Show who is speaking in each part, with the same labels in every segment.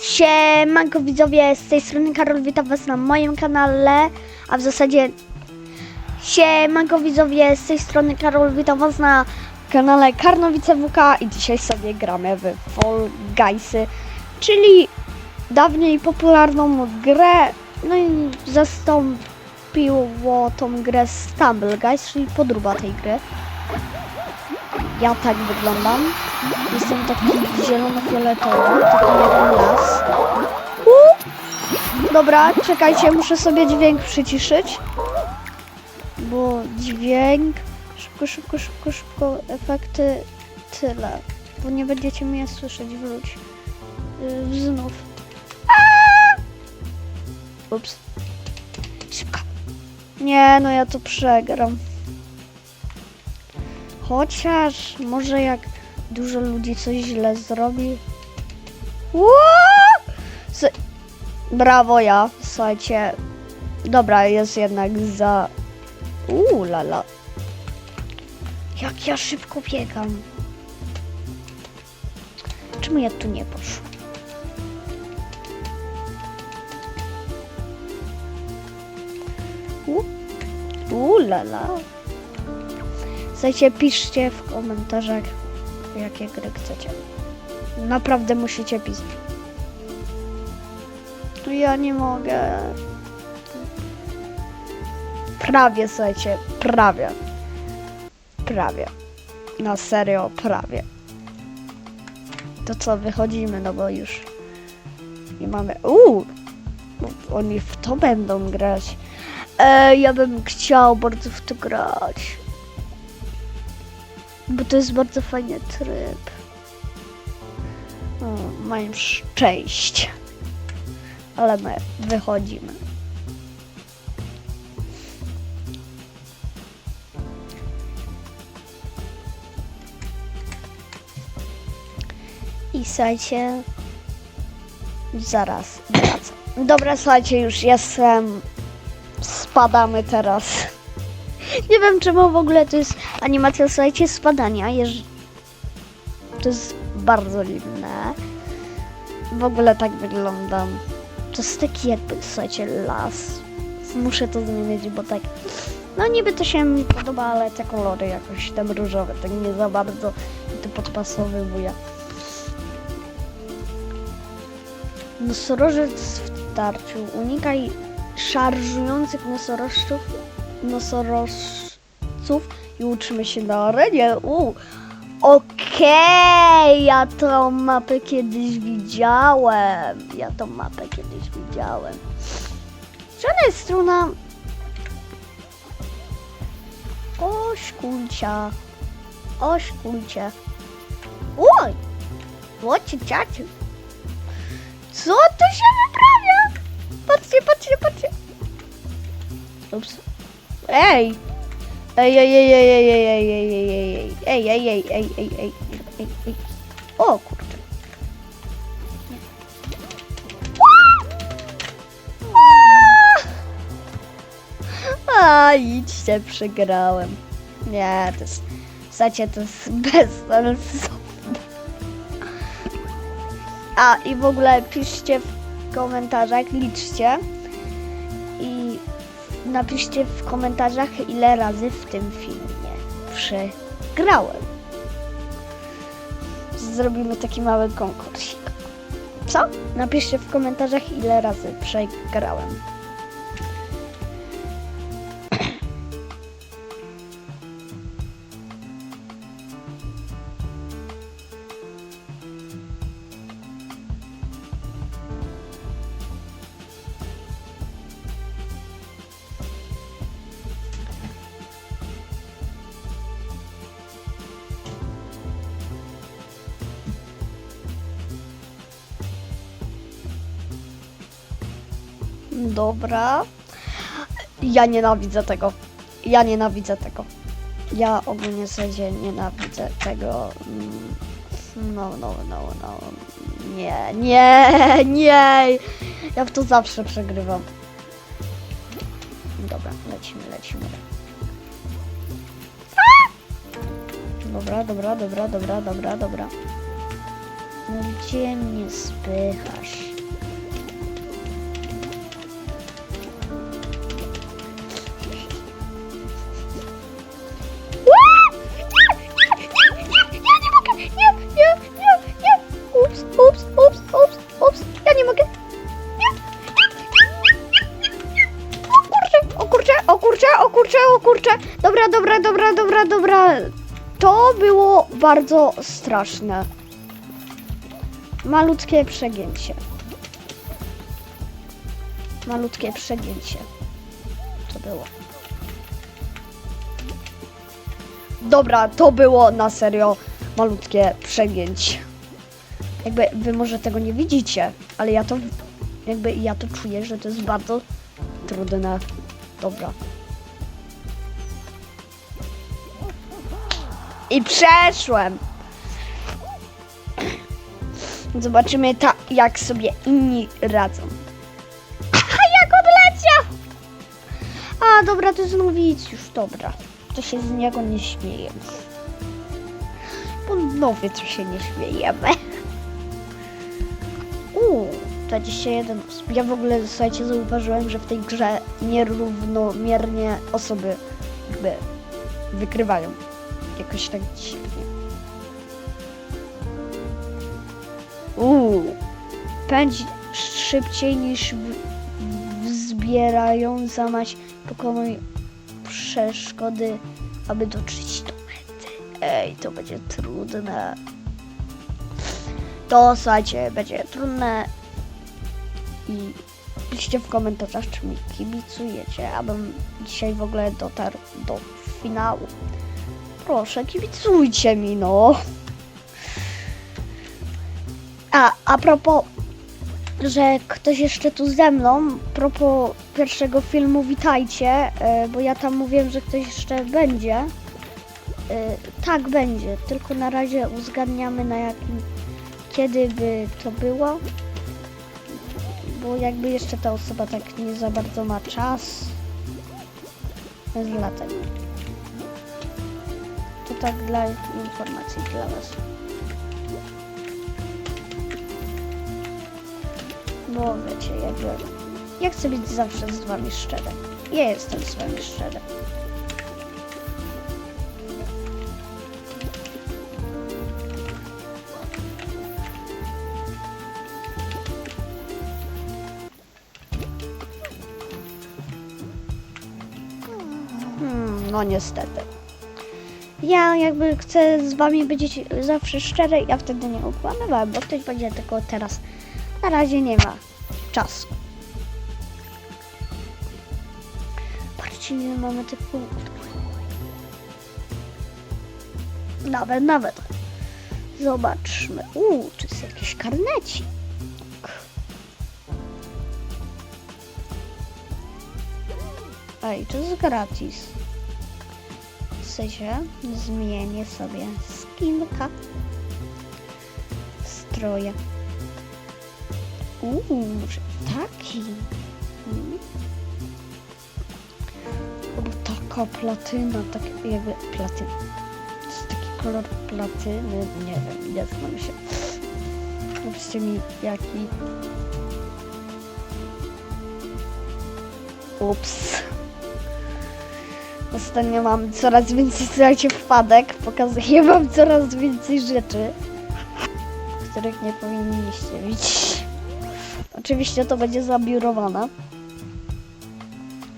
Speaker 1: Siemanko widzowie, z tej strony Karol, witam was na moim kanale, a w zasadzie Siemanko widzowie, z tej strony Karol, witam was na kanale Karnowice WK i dzisiaj sobie gramy w Fall Guysy, czyli dawniej popularną grę, no i zastąpiło tą grę Stumble Guys, czyli podróba tej gry. Ja tak wyglądam. Jestem taki zielono-fioletowy, taki jak las. Dobra, czekajcie, muszę sobie dźwięk przyciszyć. Bo dźwięk... Szybko, szybko, szybko, szybko. Efekty tyle. Bo nie będziecie mnie słyszeć, wróć. Yy, znów. Ups. Nie, no ja to przegram. Chociaż może jak dużo ludzi coś źle zrobi. S- Brawo ja, słuchajcie. Dobra, jest jednak za... Uuu, lala. Jak ja szybko biegam. Czemu ja tu nie poszłam? Uuu, lala. Słuchajcie, piszcie w komentarzach, jakie gry chcecie. Naprawdę musicie pisać. Ja nie mogę. Prawie, słuchajcie, prawie. Prawie. Na serio, prawie. To co, wychodzimy, no bo już nie mamy... Uuu! Oni w to będą grać. E, ja bym chciał bardzo w to grać. Bo to jest bardzo fajny tryb. O, mają szczęście. Ale my wychodzimy. I słuchajcie, zaraz wracam. Dobra, słuchajcie, już jestem. Spadamy teraz. Nie wiem czemu w ogóle to jest animacja, słuchajcie, spadania. To jest bardzo dziwne. W ogóle tak wyglądam. To jest taki jakby, słuchajcie, las. Muszę to zmienić, bo tak... No niby to się mi podoba, ale te kolory jakoś tam różowe, tak nie za bardzo i to podpasowywuje. Nosorożec w tarciu. Unikaj szarżujących nosorożców, nosorożców i uczymy się na arenie. U. Okej, ja tą mapę kiedyś widziałem. Ja tą mapę kiedyś widziałem. Ona jest struna? Oś kulcia. Oś kulcie. Oj! Łocie ciaciu. Co tu się wyprawia? Patrzcie, patrzcie, patrzcie. Ups. Ej! Ej, ej, ej, ej, ej, ej, ej, ej, ej, ej, ej, ej, ej, ej, ej, ej, ej. O kurczę. A, idźcie, przegrałem. Nie, to jest... Słuchajcie, to jest bezsensowne. A, i w ogóle piszcie w komentarzach, liczcie i napiszcie w komentarzach, ile razy w tym filmie przegrałem. Zrobimy taki mały konkursik. Co? Napiszcie w komentarzach, ile razy przegrałem. Dobra. Ja nienawidzę tego. Ja nienawidzę tego. Ja ogólnie w nienawidzę tego. Mm, No, no, no, no. Nie, nie, nie. Ja w to zawsze przegrywam. Dobra, lecimy, lecimy. Dobra, dobra, dobra, dobra, dobra, dobra. No gdzie mnie spychasz? Dobra, dobra. To było bardzo straszne. Malutkie przegięcie. Malutkie przegięcie. To było. Dobra, to było na serio malutkie przegięcie. Jakby wy może tego nie widzicie, ale ja to jakby ja to czuję, że to jest bardzo trudne. Dobra. I przeszłem. Zobaczymy ta, jak sobie inni radzą. A jak odleciał! A dobra, to znów widz już, dobra. To się z niego nie śmiejemy. Ponownie to się nie śmiejemy. Uuu, 21 osób. Ja w ogóle, słuchajcie, zauważyłem, że w tej grze nierównomiernie osoby jakby wykrywają. Jakoś tak dziwnie. Uuu, pędź szybciej niż w, wzbierają zamać pokonuj przeszkody, aby dotrzeć do mety. Ej, to będzie trudne. To słuchajcie, będzie trudne i piszcie w komentarzach, czy mi kibicujecie, abym dzisiaj w ogóle dotarł do finału. Proszę, kibicujcie mi, no. A, a propos, że ktoś jeszcze tu ze mną, propos pierwszego filmu, witajcie, e, bo ja tam mówiłem, że ktoś jeszcze będzie. E, Tak, będzie, tylko na razie uzgadniamy na jakim, kiedy by to było, bo jakby jeszcze ta osoba tak nie za bardzo ma czas, więc dlatego. Tak dla informacji dla Was. Bo wiecie, jakby. Ja chcę być zawsze z wami szczery. Ja jestem z wami szczery. Hmm, no niestety. Ja jakby chcę z wami być zawsze szczery, ja wtedy nie ukłamywałem, bo ktoś będzie tylko teraz. Na razie nie ma czasu. Patrzcie, ile mamy tych punktów. Nawet, nawet. Zobaczmy. Uuu, czy jest jakiś karnecik? Ej, to jest gratis. Sensie zmienię sobie skinka. Stroje. Uuu, może taki. Mm. Taka platyna, tak jakby platyna. To jest taki kolor platyny, nie wiem, nie znam się. Napiszcie mi jaki. Ups. Ostatnio mam coraz więcej, słuchajcie, wpadek. Pokazuję wam coraz więcej rzeczy, których nie powinniście widzieć. Oczywiście to będzie zabiurowane.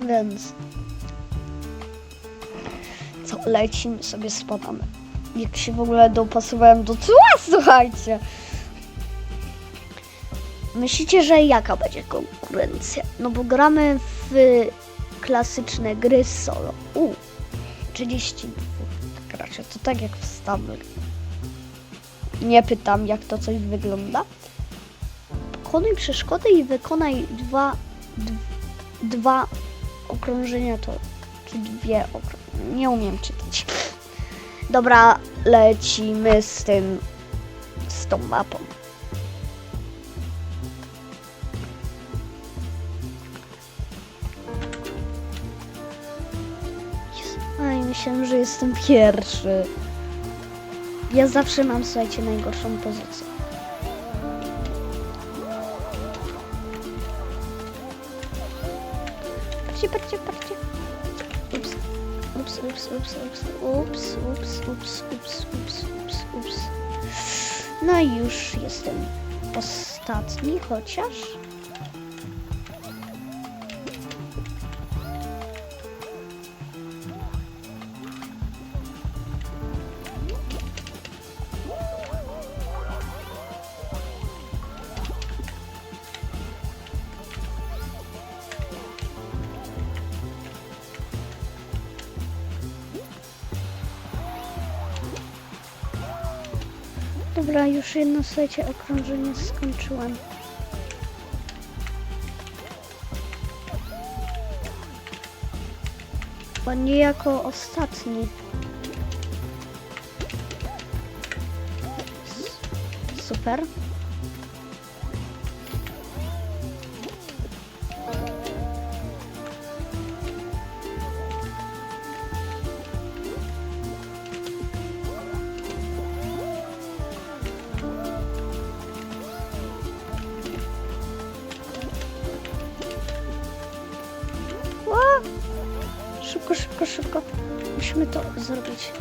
Speaker 1: Więc... Co, lecimy sobie, spadamy. Jak się w ogóle dopasowałem do cła, słuchajcie. Myślicie, że jaka będzie konkurencja? No bo gramy w klasyczne gry solo. U, 32 graczy, to tak jak w. Nie pytam, jak to coś wygląda. Pokonuj przeszkody i wykonaj dwa, dwa okrążenia, to czy dwie okrążenia. Nie umiem czytać. Dobra, lecimy z tym, z tą mapą. Aj, myślałem, że jestem pierwszy. Ja zawsze mam, słuchajcie, najgorszą pozycję. Patrzcie, patrzcie, patrzcie. Ups, ups, ups, ups, ups, ups, ups, ups, ups, ups, ups, ups. No i już jestem ostatni, chociaż. Dobra, już jedno słuchajcie okrążenie skończyłem. Bo nie jako ostatni. Super. Szybko, szybko, szybko. Musimy to zrobić.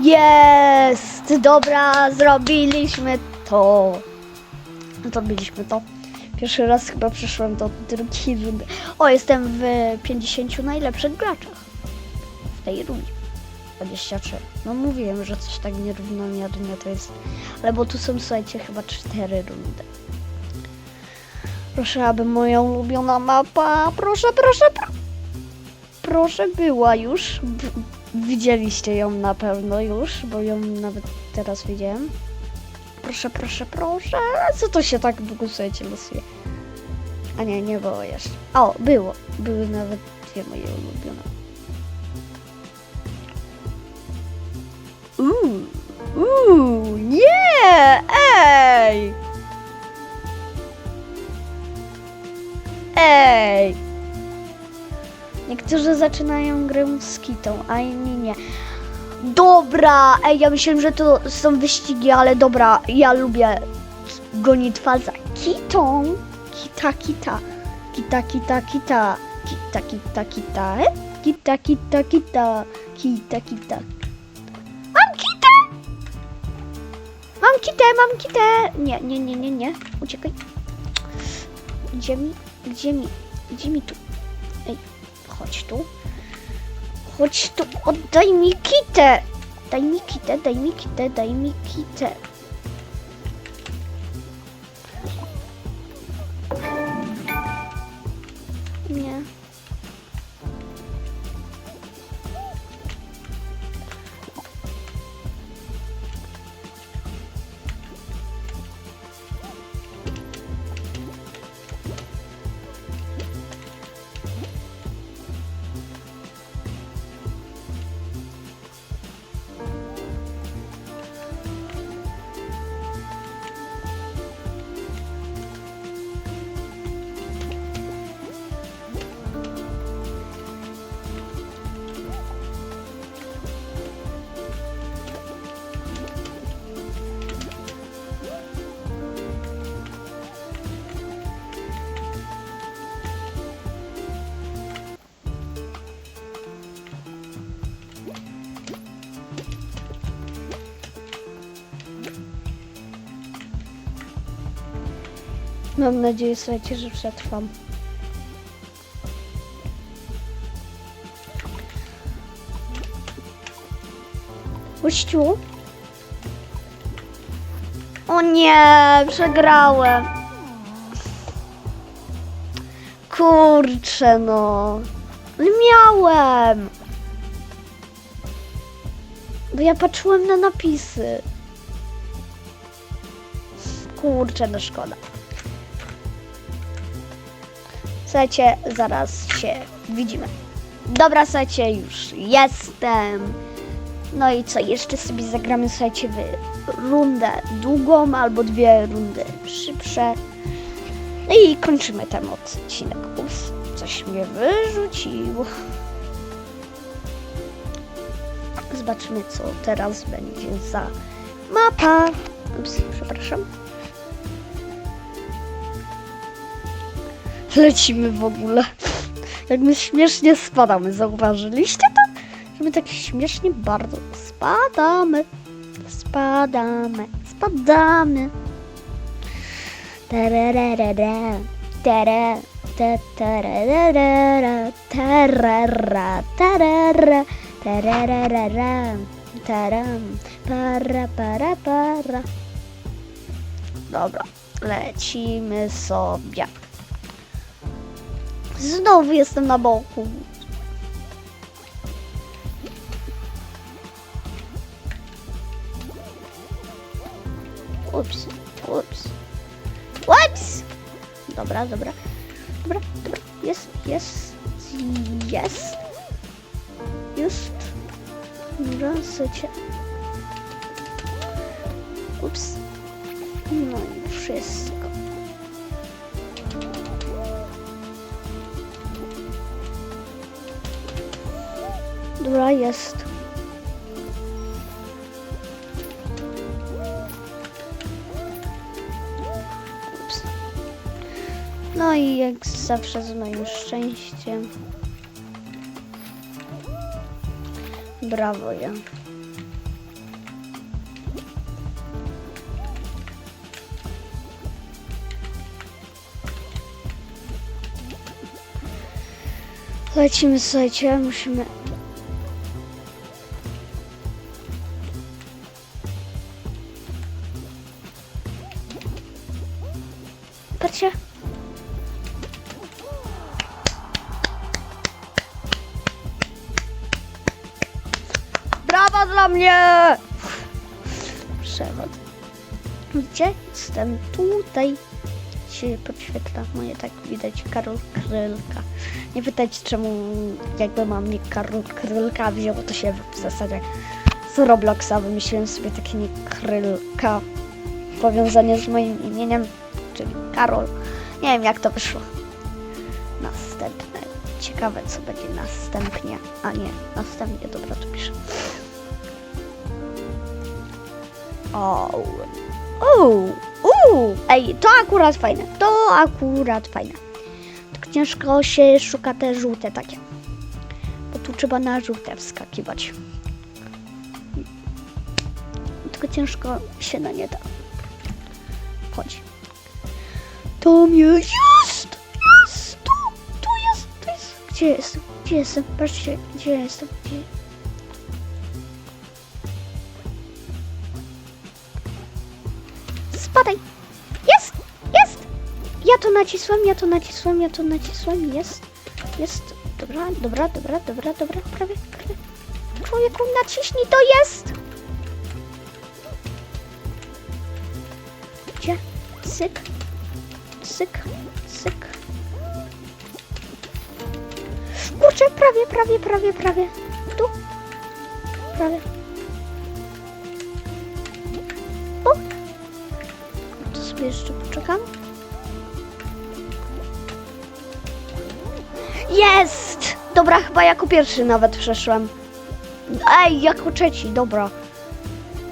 Speaker 1: Jest! Dobra, zrobiliśmy to. Zrobiliśmy to. Pierwszy raz chyba przyszłem do drugiej rundy. O, jestem w 50 najlepszych graczach w tej rundzie. 23. No mówiłem, że coś tak nierównomiernie to jest. Ale bo tu są, słuchajcie, chyba cztery rundy. Proszę, aby moja ulubiona mapa. Proszę, proszę, pro... proszę, była już. W- Widzieliście ją na pewno już, bo ją nawet teraz widziałem. Proszę, proszę, proszę. Co to się tak długo, słuchajcie, losuje? A nie, nie było jeszcze. O, było. Były nawet dwie moje ulubione. Uuu, uuu, nie, ej! Ej! Niektórzy zaczynają grę z kitą, a inni nie. Dobra, ej, ja myślałem, że to są wyścigi, ale dobra, ja lubię gonitwa za kitą. Kita, kita. Kita, kita, kita. Kita, kita, kita. Kita, kita, kita. Kita, kita. Mam kitę! Mam kitę, mam kitę! Nie, nie, nie, nie, nie. Uciekaj. Gdzie mi? Gdzie mi? Gdzie mi tu? Ej, chodź tu. Chodź tu, oddaj mi kitę! Daj mi kitę, daj mi kitę, daj mi kitę. Mam nadzieję, słuchajcie, że przetrwam. Gościu? O nie, przegrałem. Kurczę no. Miałem. Bo ja patrzyłem na napisy. Kurczę, no szkoda. Słuchajcie, zaraz się widzimy. Dobra, słuchajcie, już jestem. No i co, jeszcze sobie zagramy, słuchajcie, w rundę długą albo dwie rundy szybsze. No i kończymy ten odcinek. Ups, coś mnie wyrzuciło. Zobaczmy, co teraz będzie za mapa. Ups, przepraszam. Lecimy w ogóle. Jak my śmiesznie spadamy, zauważyliście to? Że my tak śmiesznie bardzo spadamy. Spadamy, spadamy. Tararara, tara, ta, tararara, tarara, tarara, tararara, taram, para, para, para. Dobra, lecimy sobie. Znowu jestem na boku. Ups, ups. Ups! Dobra, dobra. Dobra, dobra. Jest, jest, jest. Jest. Dobra, sycie. Ups. Jest. Ups. No i jak zawsze z moim szczęściem. Brawo ja. Lecimy, słuchajcie, musimy Dla mnie! Przewod. Gdzie jestem? Tutaj się podświetla moje, tak widać, Karol Krylka. Nie pytać czemu jakby mam nie Karol Krylka wzięło to się w zasadzie z Robloxa. Wymyśliłem sobie takie nie Krylka. Powiązanie z moim imieniem czyli Karol. Nie wiem jak to wyszło. Następne. Ciekawe co będzie następnie. A nie, następnie, dobra to piszę. O, o, u, ej, to akurat fajne, to akurat fajne. Tylko ciężko się szuka te żółte takie. Bo tu trzeba na żółte wskakiwać. Tylko ciężko się na nie da. Chodź. To mnie jest! Jest! Tu! Tu jest! Tu jest! Gdzie jestem? Gdzie jestem? Patrzcie, gdzie jestem? Gdzie? Spadaj! Jest! Jest! Ja to nacisłem, ja to nacisłem, ja to nacisłem, jest! Jest! Dobra, dobra, dobra, dobra, dobra, prawie, prawie. Człowieku, naciśnij, to jest! Gdzie? Syk, syk, syk. Kurczę, prawie, prawie, prawie, prawie. Tu. Prawie. Jeszcze poczekam. Jest! Dobra, chyba jako pierwszy nawet przeszłem. Ej, jako trzeci, dobra.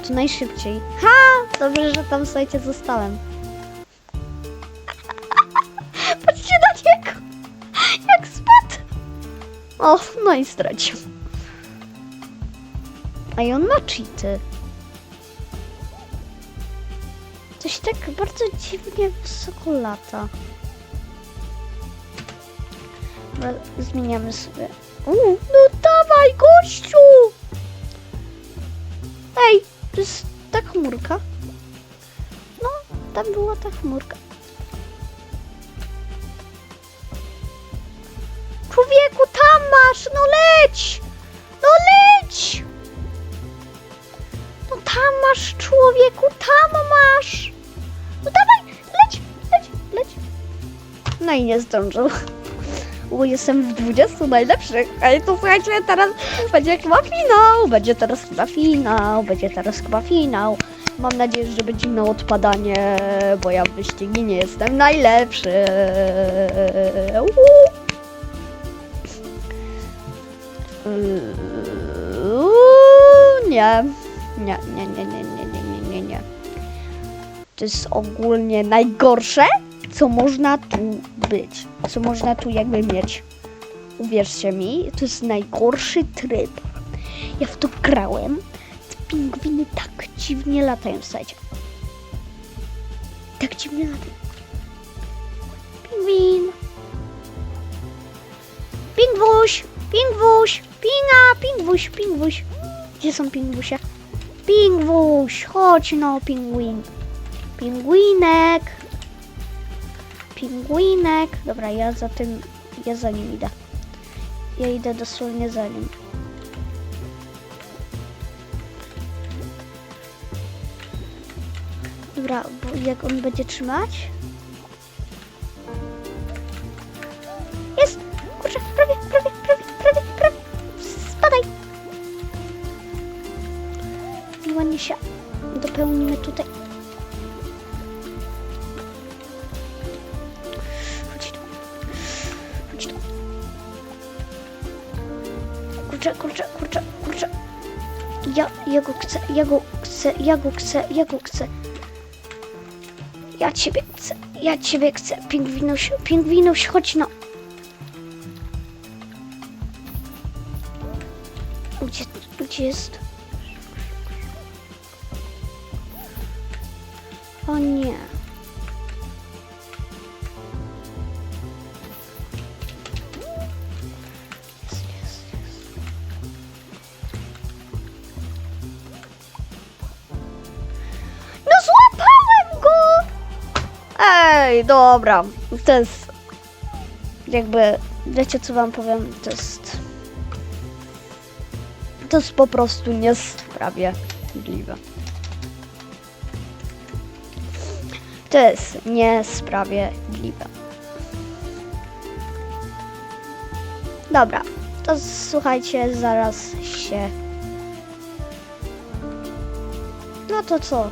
Speaker 1: To najszybciej. Ha! Dobrze, że tam słuchajcie zostałem. Patrzcie na niego! Jak spadł! O, no i stracił. A on ma cheaty. Tak bardzo dziwnie wysoko lata. Dobra, zmieniamy sobie. No dawaj, gościu! Ej, to jest ta chmurka. No, tam była ta chmurka. Człowieku, tam masz, no leć! No leć! No tam masz, człowieku, tam masz! No i nie zdążył. Bo jestem w 20 najlepszych. Ale to słuchajcie, teraz będzie chyba finał. Będzie teraz chyba finał. Będzie teraz chyba finał. Mam nadzieję, że będzie miał odpadanie, bo ja w wyścigi nie jestem najlepszy. Uhu. Uuu, Nie. Nie, nie, nie, nie, nie, nie, nie, nie, nie. To jest ogólnie najgorsze, co można tu być. Co można tu jakby mieć. Uwierzcie mi, to jest najgorszy tryb. Ja w to grałem. Te pingwiny tak dziwnie latają, słuchajcie. Tak dziwnie latają. Pingwin. Pingwuś, pingwuś, pinga, pingwuś, pingwuś. Gdzie są pingwusie? Pingwuś, chodź no, pingwin. Pingwinek. Pingwinek. Dobra, ja za tym, ja za nim idę. Ja idę dosłownie za nim. Dobra, bo jak on będzie trzymać? Ja, ja go chcę, ja go chcę, ja go chcę, ja go chcę. Ja ciebie chcę, ja ciebie chcę. Pingwinuś, pingwinuś, chodź no. Gdzie, gdzie jest? O nie. Dobra. To jest jakby, wiecie co wam powiem, to jest to jest po prostu niesprawiedliwe. To jest niesprawiedliwe. Dobra, to słuchajcie, zaraz się. No to co?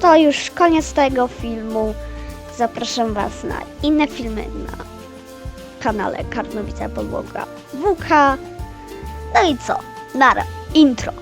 Speaker 1: To już koniec tego filmu. Zapraszam Was na inne filmy na kanale Karnowica Podłoga WK. No i co? Nara, intro.